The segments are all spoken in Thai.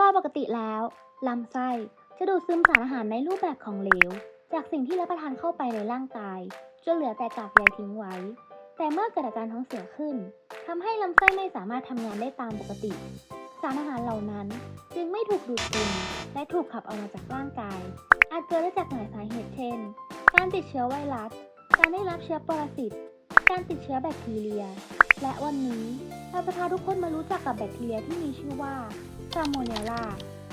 โดยปกติแล้วลำไส้จะดูดซึมสารอาหารในรูปแบบของเหลว จากสิ่งที่รับประทานเข้าไปในร่างกายจนเหลือแต่กากใยทิ้งไว้ แต่เมื่อเกิดอาการท้องเสียขึ้นทำให้ลำไส้ไม่สามารถทำงานได้ตามปกติ สารอาหารเหล่านั้นจึงไม่ถูกดูดซึมและถูกขับออกมาจากร่างกาย อาจเกิดได้จากหลายสาเหตุเช่น การติดเชื้อไวรัส การได้รับเชื้อปรสิต การติดเชื้อแบคทีเรีย และวันนี้เราจะพาทุกคนมารู้จักกับแบคทีเรียที่มีชื่อว่า ซาโมเนลลา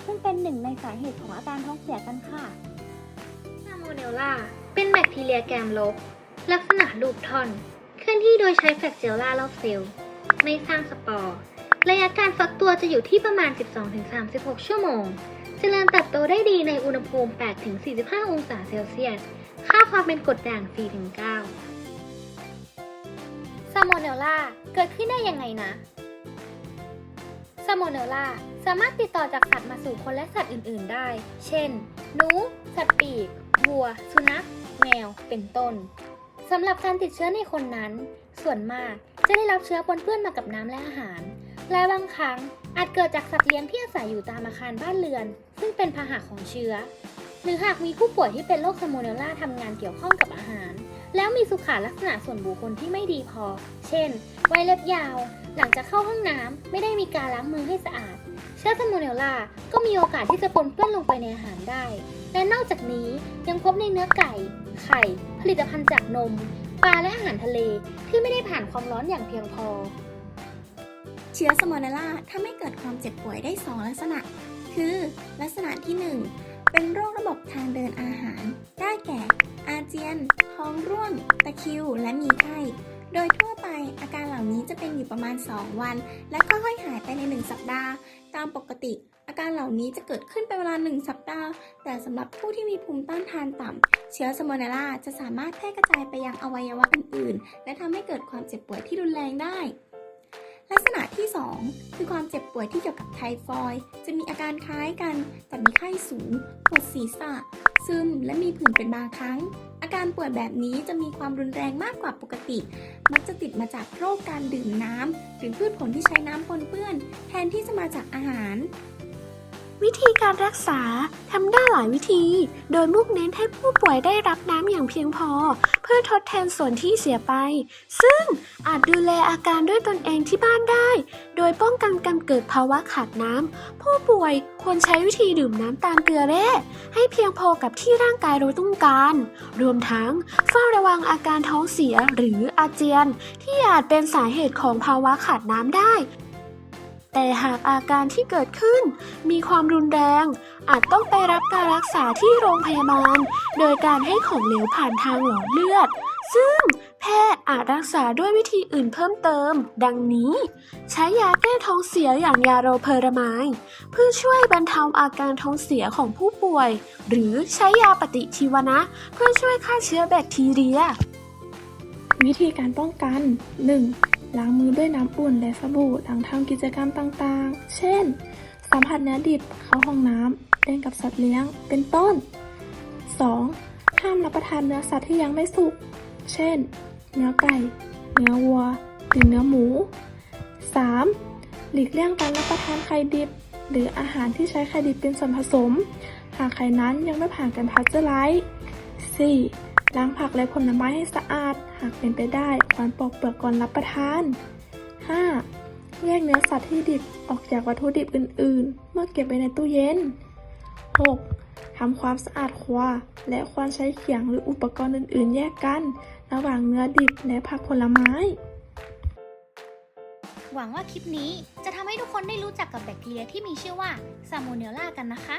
ซึ่งเป็นหนึ่งในสาเหตุของอาการท้องเสียกันค่ะ ซาโมเนลลาเป็นแบคทีเรียแกมลบ ลักษณะรูปท่อน เคลื่อนที่โดยใช้แฟลกเจลล่ารอบเซลล์ ไม่สร้างสปอร์ ระยะการฟักตัวจะอยู่ที่ประมาณ 12-36 ชั่วโมง เจริญเติบโตได้ดีในอุณหภูมิ 8-45 องศาเซลเซียส ค่าความเป็นกรดด่าง 4-9 ซาโมเนลลาเกิดขึ้นได้ยังไงนะ ซาโมเนลลาสามารถติดต่อจากสัตว์มาสู่คนและสัตว์อื่น ๆ ได้ เช่น หนู สัตว์ปีก วัว สุนัข แมว เป็นต้น สำหรับการติดเชื้อในคนนั้น ส่วนมากจะได้รับเชื้อปนเปื้อนมากับน้ำและอาหาร และบางครั้งอาจเกิดจากสัตว์เลี้ยงที่อาศัยอยู่ตามอาคารบ้านเรือน ซึ่งเป็นพาหะของเชื้อ หรือหากมีผู้ป่วยที่เป็นโรคซาโมเนลลาทำงานเกี่ยวข้องกับอาหาร แล้วมีสุขลักษณะส่วนบุคคลที่ไม่ดีพอ เช่น ไวเล็บยาว หลังจากเข้าห้องน้ำไม่ได้มีการล้างมือให้สะอาด เชื้อซาโมเนลลาก็มีโอกาสที่จะปนเปื้อนลงไปในอาหารได้ และนอกจากนี้ยังพบในเนื้อไก่ ไข่ ผลิตภัณฑ์จากนม ปลาและอาหารทะเลที่ไม่ได้ผ่านความร้อนอย่างเพียงพอ เชื้อสโมเนลลาทำให้เกิดความเจ็บป่วยได้ 2 ลักษณะ คือ ลักษณะที่ 1 เป็นโรคระบบทางเดินอาหาร ได้แก่ อาเจียน ท้องร่วง ตะคิว และมีไข้ โดยทั่ว อาการเหล่านี้จะเป็นอยู่ประมาณ 2 วัน และค่อยๆหายไปใน 1 สัปดาห์ ตามปกติ อาการเหล่านี้จะเกิดขึ้นเป็นเวลา 1 สัปดาห์ แต่สำหรับผู้ที่มีภูมิต้านทานต่ำ เชื้อสมเนลลาจะสามารถแพร่กระจายไปยังอวัยวะอื่นๆ และทำให้เกิดความเจ็บป่วยที่รุนแรงได้ลักษณะที่ 2 คือความเจ็บป่วยที่เกี่ยวกับไทฟอยด์จะมีอาการคล้ายกัน แต่มีไข้สูง ปวดศีรษะ ซึม และมีผื่นเป็นบางครั้ง อาการป่วยแบบนี้จะมีความรุนแรงมากกว่าปกติ มักจะติดมาจากโรคการดื่มน้ำหรือพืชผลที่ใช้น้ำปนเปื้อน แทนที่จะมาจากอาหาร วิธีการรักษาทำได้หลายวิธี โดยมุ่งเน้นให้ผู้ป่วยได้รับน้ำอย่างเพียงพอ เพื่อทดแทนส่วนที่เสียไป ซึ่งอาจดูแลอาการด้วยตนเองที่บ้านได้ โดยป้องกันการเกิดภาวะขาดน้ำ ผู้ป่วยควรใช้วิธีดื่มน้ำตามเกลือแร่ให้เพียงพอกับที่ร่างกายเราต้องการ รวมทั้งเฝ้าระวังอาการท้องเสียหรืออาเจียน ที่อาจเป็นสาเหตุของภาวะขาดน้ำได้ แต่หากอาการที่เกิดขึ้น มีความรุนแรง อาจต้องไปรับการรักษาที่โรงพยาบาล โดยการให้ของเหลวผ่านทางหลอดเลือด ซึ่งแพทย์อาจรักษาด้วยวิธีอื่นเพิ่มเติม ดังนี้ ใช้ยาแก้ท้องเสียอย่างยาโรเพอรามายด์เพื่อช่วยบรรเทาอาการท้องเสียของผู้ป่วย หรือใช้ยาปฏิชีวนะ เพื่อช่วยฆ่าเชื้อแบคทีเรีย วิธีการป้องกัน 1. ล้างมือด้วยน้ำอุ่นและสบู่หลังทำกิจกรรมต่างๆ เช่น สัมผัสเนื้อดิบ เข้าห้องน้ำ เล่นกับสัตว์เลี้ยง เป็นต้น 2. ห้ามรับประทานเนื้อสัตว์ที่ยังไม่สุก เช่น เนื้อไก่ เนื้อวัว หรือเนื้อหมู 3. หลีกเลี่ยงการรับประทานไข่ดิบ หรืออาหารที่ใช้ไข่ดิบเป็นส่วนผสม หากไข่นั้นยังไม่ผ่านการพัชเจอร์ไลซ์ 4. ล้างผักและผลไม้ให้สะอาด หากเป็นไปได้ควรปอกเปลือกก่อนรับประทาน 5. แยกเนื้อสัตว์ที่ดิบออกจากวัตถุดิบอื่น ๆ เมื่อเก็บไว้ในตู้เย็น 6. ทำความสะอาดครัวและควรใช้เขียงหรืออุปกรณ์อื่น ๆ แยกกัน ระหว่างเนื้อดิบและผักผลไม้หวังว่าคลิปนี้จะทำให้ทุกคนได้รู้จักกับแบคทีเรียที่มีชื่อว่าซาโมเนลล่ากันนะคะ